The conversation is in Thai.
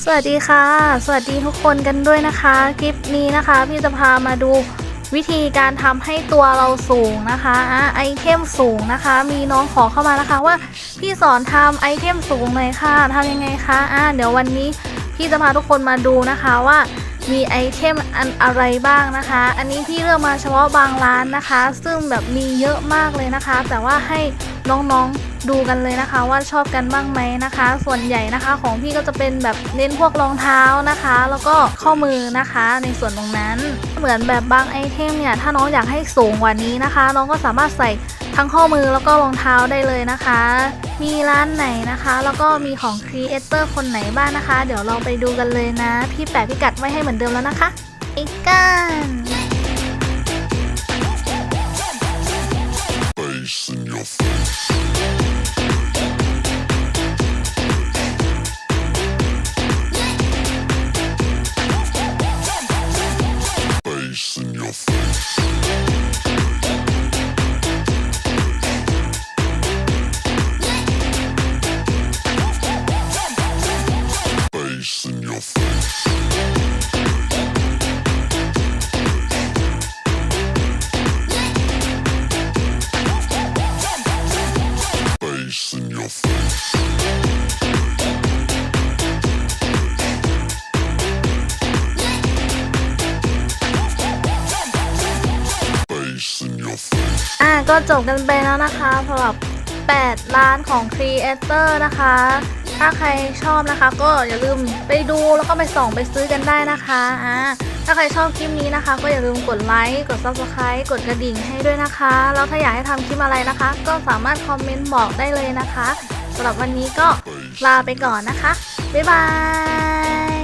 สวัสดีค่ะ สวัสดีทุกคนกันด้วยนะคะ คลิปนี้นะคะพี่จะพามาดูวิธีการทำให้ตัวเราสูงนะคะอะไอเทมสูงนะคะ มีน้องขอเข้ามานะคะว่าพี่สอนทำไอเทมสูงหน่อยค่ะทำยังไงคะอะเดี๋ยววันนี้พี่จะพาทุกคนมาดูนะคะว่ามีไอเทมอันอะไรบ้างนะคะ อันนี้พี่เลือกมาเฉพาะบางร้านนะคะ ซึ่งแบบมีเยอะมากเลยนะคะ แต่ว่าให้น้องๆ ดูกันเลยนะคะว่าชอบกันบ้างไหมนะคะ ส่วนใหญ่นะคะของพี่ก็จะเป็นแบบเน้นพวกรองเท้านะคะ แล้วก็ข้อมือนะคะ ในส่วนตรงนั้น เหมือนแบบบางไอเทมเนี่ยถ้าน้องอยากให้สูงกว่านี้นะคะ น้องก็สามารถใส่ทั้งข้อมือแล้วก็รองเท้าได้เลยนะคะ มีร้านไหนนะคะ แล้วก็มีของครีเอเตอร์คนไหนบ้างนะคะ เดี๋ยวเราไปดูกันเลยนะ พี่แปะพิกัดไว้ให้เหมือนเดิมแล้วนะคะอีกกัน face in your face. อะก็จบกันไปแล้วนะคะสำหรับ8ร้านของ Creator นะคะ ถ้าใครชอบนะคะ ก็อย่าลืมไปดูแล้วก็ไปส่องไปซื้อกันได้นะคะอะถ้าใครชอบคลิปนี้นะคะ ก็อย่าลืมกดไลค์ กด Subscribe กดกระดิ่งให้ด้วยนะคะ แล้วถ้าอยากให้ทำคลิปอะไรนะคะ ก็สามารถคอมเมนต์บอกได้เลยนะคะสำหรับวันนี้ก็ลาไปก่อนนะคะ บ๊ายบาย